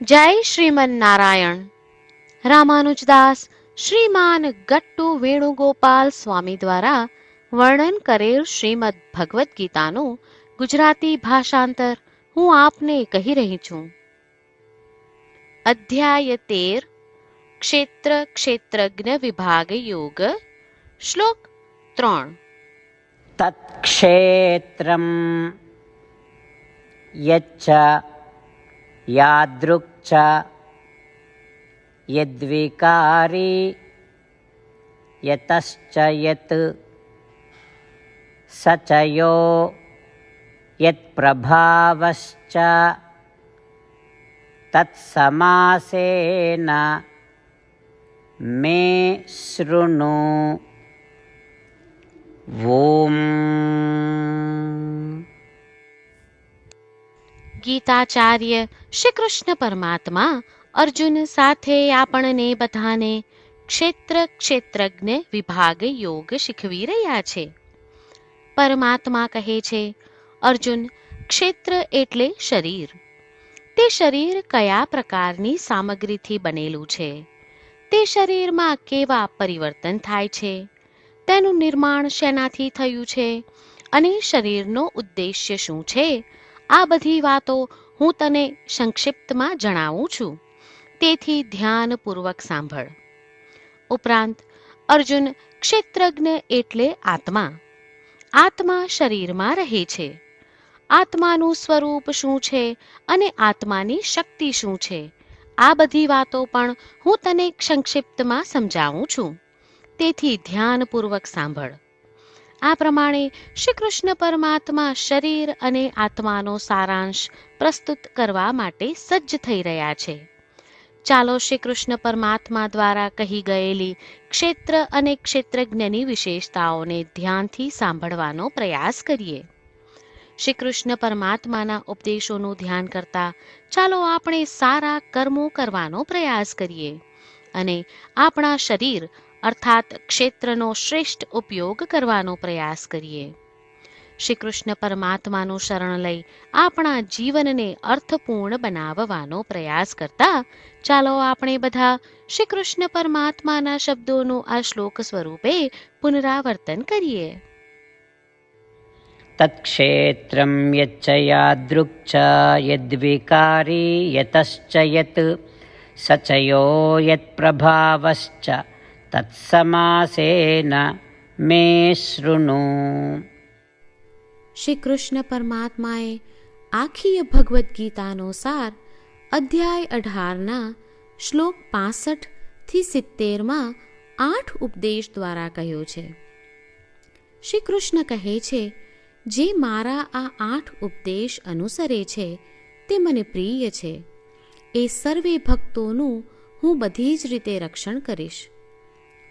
જય શ્રીમન નારાયણ રામાનુજદાસ શ્રીમાન ગટ્ટુ વેણુગોપાલ સ્વામી દ્વારા વર્ણન કરેલ શ્રીમદ ભગવદ્ ગીતાનું ગુજરાતી ભાષાંતર હું આપને કહી રહી છું. અધ્યાય તેર, ક્ષેત્ર ક્ષેત્રજ્ઞ વિભાગ યોગ, શ્લોક ત્રણ. તત્ક્ષેત્રમ યચ્છ યાદૃક્ ચ યદ્વિકારી યતશ્ચ યત સચયો યત્પ્રભાવશ્ચ તત્સમાસેન મે શૃણુ ઓમ ગીતાચાર્ય શ્રી કૃષ્ણ પરમાત્મા અર્જુન સાથે આપણને બધાને ક્ષેત્ર ક્ષેત્રજ્ઞ વિભાગ યોગ શીખવી રહ્યા છે. પરમાત્મા કહે છે, અર્જુન, ક્ષેત્ર એટલે શરીર. તે શરીર કયા પ્રકારની સામગ્રીથી બનેલું છે? તે શરીરમાં કેવા પરિવર્તન થાય છે? તેનું નિર્માણ શેનાથી થયું છે? અને શરીરનો ઉદ્દેશ્ય શું છે? આ બધી વાતો હું તને સંક્ષિપ્તમાં જણાવું છું. તેથી ધ્યાનપૂર્વક સાંભળ. ઉપરાંત, અર્જુન ક્ષેત્રજ્ઞ એટલે આત્મા. આત્મા શરીરમાં રહે છે. આત્માનું સ્વરૂપ શું છે અને આત્માની શક્તિ શું છે? આ બધી વાતો પણ હું તને સંક્ષિપ્તમાં સમજાવું છું. તેથી ધ્યાનપૂર્વક સાંભળ. આ પ્રમાણે શ્રી કૃષ્ણ પરમાત્મા શરીર અને આત્માનો સારાંશ પ્રસ્તુત કરવા માટે સજ્જ થઈ રહ્યા છે. ચાલો શ્રી કૃષ્ણ પરમાત્મા દ્વારા કહી ગયેલી ક્ષેત્ર અને ક્ષેત્રજ્ઞની વિશેષતાઓને ધ્યાનથી સાંભળવાનો પ્રયાસ કરીએ. શ્રી કૃષ્ણ પરમાત્માના ઉપદેશોનું ધ્યાન કરતા ચાલો આપણે સારા કર્મો કરવાનો પ્રયાસ કરીએ અને આપણા શરીર અર્થાત ક્ષેત્રનો શ્રેષ્ઠ ઉપયોગ કરવાનો પ્રયાસ કરીએ. શ્રી કૃષ્ણ પરમાત્માનું શરણ લઈ આપણા જીવનને અર્થપૂર્ણ બનાવવાનો પ્રયાસ કરતા, ચાલો આપણે બધા શ્રી કૃષ્ણ પરમાત્માના શબ્દોનું આ શ્લોક સ્વરૂપે પુનરાવર્તન કરીએ. તત્ક્ષેત્રમ યચ્ચયાદૃક ચ યદ્વિકારી યતશ્ચ યત, સચયો યત્પ્રભાવશ્ચ તત્સમાસેન મે શૃણુ શ્રી કૃષ્ણ પરમાત્માએ આખીય ભગવદ્ ગીતાનો સાર અધ્યાય અઢારના શ્લોક પાસઠથી સિત્તેરમાં આઠ ઉપદેશ દ્વારા કહ્યો છે શ્રી કૃષ્ણ કહે છે જે મારા આ આઠ ઉપદેશ અનુસરે છે તે મને પ્રિય છે એ સર્વે ભક્તોનું હું બધી જ રીતે રક્ષણ કરીશ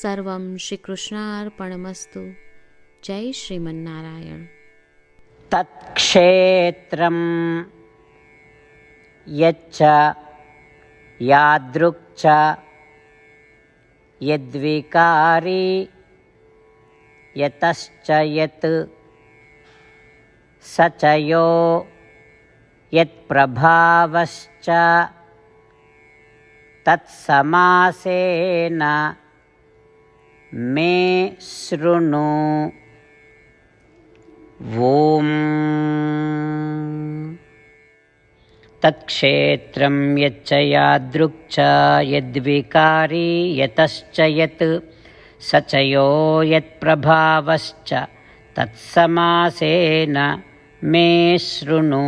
सर्वं श्रीकृष्णार्पणमस्तु। जय श्रीमन्नारायण। तत्क्षेत्रं यच्च यादृक् च यद्विकारी यतश्च यत् स च यो यत्प्रभावश्च तत्समासेन मे शृणु ॐ तत्क्षेत्रं यच्च यादृक् च यद्विकारी यतश्च यत् स च यो यत्प्रभावश्च तत्समासेन मे शृणु